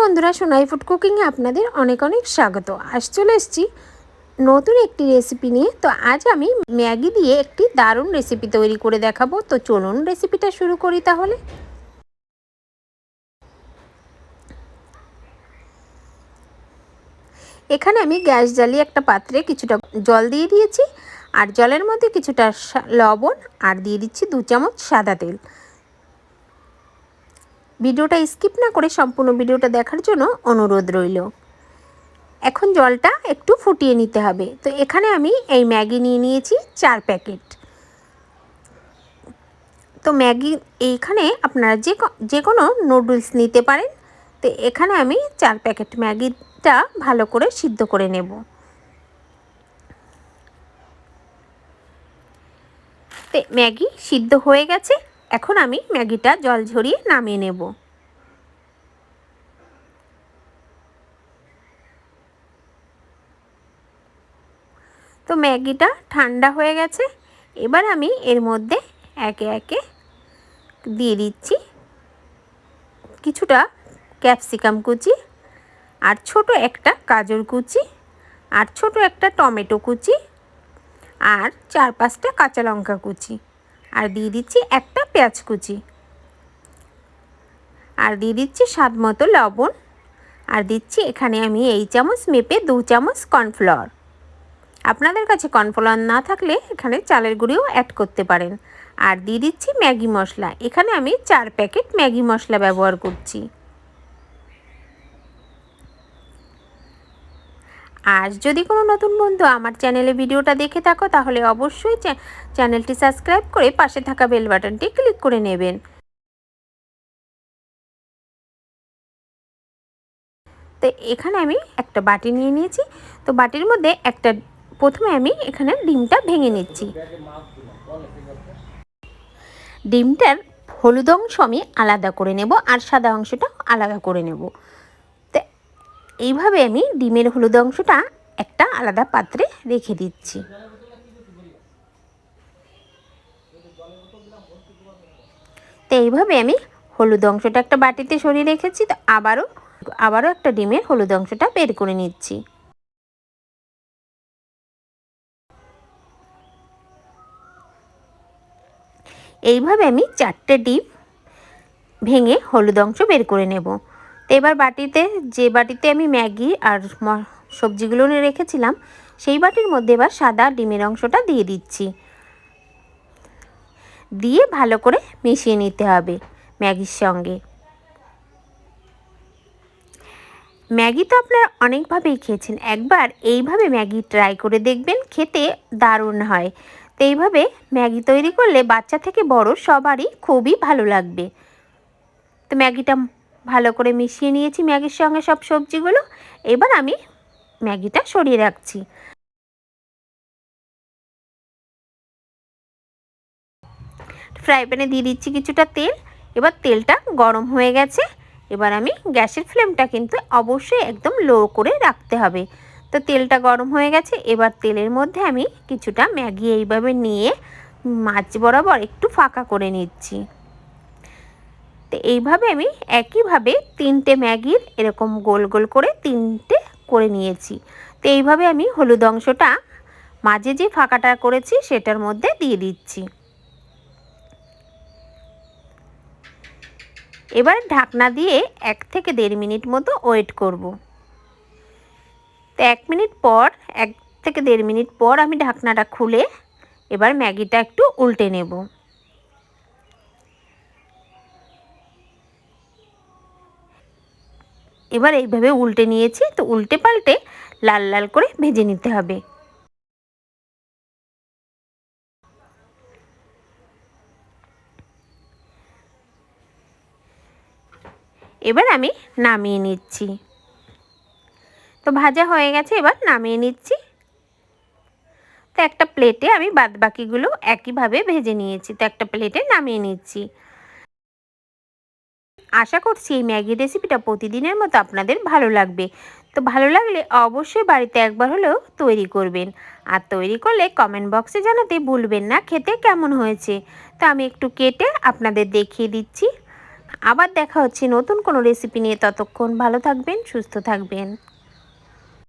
বন্ধুরা, সোনাই ফুড কুকিংয়ে আপনাদের অনেক অনেক স্বাগত। আজ চলে এসেছি নতুন একটি রেসিপি নিয়ে। তো আজ আমি ম্যাগি দিয়ে একটি দারুণ রেসিপি তৈরি করে দেখাবো। তো চলুন রেসিপিটা শুরু করি তাহলে। এখানে আমি গ্যাস জ্বালিয়ে একটা পাত্রে কিছুটা জল দিয়ে দিয়েছি। আর জলের মধ্যে কিছুটা লবণ আর দিয়ে দিচ্ছি দু চামচ সাদা তেল। ভিডিওটা স্কিপ না করে সম্পূর্ণ ভিডিওটা দেখার জন্য অনুরোধ রইল। এখন জলটা একটু ফুটিয়ে নিতে হবে। তো এখানে আমি এই ম্যাগি নিয়ে নিয়েছি চার প্যাকেট। তো ম্যাগি এইখানে আপনারা যে যে কোনো নুডলস নিতে পারেন। তো এখানে আমি চার প্যাকেট ম্যাগিটা ভালো করে সিদ্ধ করে নেব। ম্যাগি সিদ্ধ হয়ে গেছে। এখন আমি ম্যাগিটা জল ঝরিয়ে নামিয়ে নেব। তো ম্যাগিটা ঠান্ডা হয়ে গেছে। এবার আমি এর মধ্যে একে একে দিয়ে দিচ্ছি কিছুটা ক্যাপসিকাম কুচি আর ছোট একটা গাজর কুচি আর ছোট একটা টমেটো কুচি আর চার পাঁচটা কাঁচা লঙ্কা কুচি। আর দিয়ে দিচ্ছি একটা পেঁয়াজ কুচি। আর দিয়ে দিচ্ছি স্বাদ মতো লবণ। আর দিচ্ছি এখানে আমি এই চামচ মেপে দু চামচ কর্নফ্লাওয়ার। আপনাদের কাছে কর্নফ্লাওয়ার না থাকলে এখানে চালের গুঁড়িও অ্যাড করতে পারেন। আর দিয়ে দিচ্ছি ম্যাগি মশলা। এখানে আমি চার প্যাকেট ম্যাগি মশলা ব্যবহার করছি। আর যদি কোনো নতুন বন্ধু আমার চ্যানেলে ভিডিওটা দেখে থাকো, তাহলে অবশ্যই চ্যানেলটি সাবস্ক্রাইব করে পাশে থাকা বেল বাটনটি ক্লিক করে নেবেন। তো এখানে আমি একটা বাটি নিয়ে নিয়েছি। তো বাটির মধ্যে একটা, প্রথমে আমি এখানে ডিমটা ভেঙে নিচ্ছি। ডিমটার হলুদ অংশ আমি আলাদা করে নেব আর সাদা অংশটা আলাদা করে নেব। এইভাবে আমি ডিমের হলুদ অংশটা একটা আলাদা পাত্রে রেখে দিচ্ছি। তো এইভাবে আমি হলুদ অংশটা একটা বাটিতে সরিয়ে রেখেছি, তো আবারও আবারও একটা ডিমের হলুদ অংশটা বের করে নিচ্ছি। এইভাবে আমি চারটে ডিম ভেঙে হলুদ অংশ বের করে নেব। তো এবার বাটিতে, যে বাটিতে আমি ম্যাগি আর সবজিগুলো নিয়ে রেখেছিলাম, সেই বাটির মধ্যে এবার সাদা ডিমের অংশটা দিয়ে দিচ্ছি। দিয়ে ভালো করে মিশিয়ে নিতে হবে ম্যাগির সঙ্গে। ম্যাগি তো আপনারা অনেকভাবেই খেয়েছেন। একবার এইভাবে ম্যাগি ট্রাই করে দেখবেন, খেতে দারুণ হয়। তো এইভাবে ম্যাগি তৈরি করলে বাচ্চা থেকে বড় সবারই খুবই ভালো লাগবে। তো ম্যাগিটা ভালো করে মিশিয়ে নিয়েছি ম্যাগির সঙ্গে সব সবজিগুলো। এবার আমি ম্যাগিটা সরিয়ে রাখছি। ফ্রাই প্যানে দিয়ে দিচ্ছি কিছুটা তেল। এবার তেলটা গরম হয়ে গেছে। এবার আমি গ্যাসের ফ্লেমটা কিন্তু অবশ্যই একদম লো করে রাখতে হবে। তো তেলটা গরম হয়ে গেছে। এবার তেলের মধ্যে আমি কিছুটা ম্যাগি এইভাবে নিয়ে মাছ বরাবর একটু ফাঁকা করে নিচ্ছি। তো এইভাবে আমি একইভাবে তিনটে ম্যাগির এরকম গোল গোল করে তিনটে করে নিয়েছি। তো এইভাবে আমি হলুদ অংশটা মাঝে যে ফাঁকাটা করেছি সেটার মধ্যে দিয়ে দিচ্ছি। এবার ঢাকনা দিয়ে এক থেকে দেড় মিনিট মতো ওয়েট করব। তো এক মিনিট পর, এক থেকে দেড় মিনিট পর আমি ঢাকনাটা খুলে এবার ম্যাগিটা একটু উল্টে নেব। এবার এইভাবে উল্টে নিয়েছি, তো উল্টে পাল্টে লাল লাল করে ভেজে নিতে হবে। এবার আমি নামিয়ে নিচ্ছি। তো ভাজা হয়ে গেছে, এবার নামিয়ে নিচ্ছি। তো একটা প্লেটে আমি বাদ বাকিগুলো একইভাবে ভেজে নিয়েছি, তো একটা প্লেটে নামিয়ে নিচ্ছি। আশা করছি এই ম্যাগি রেসিপিটা প্রতিদিনের মতো আপনাদের ভালো লাগবে। তো ভালো লাগলে অবশ্যই বাড়িতে একবার হলেও তৈরি করবেন। আর তৈরি করলে কমেন্ট বক্সে জানাতে ভুলবেন না, খেতে কেমন হয়েছে? তো আমি একটু কেটে আপনাদের দেখিয়ে দিচ্ছি। আবার দেখা হচ্ছে নতুন কোনো রেসিপি নিয়ে। ততক্ষণ ভালো থাকবেন, সুস্থ থাকবেন।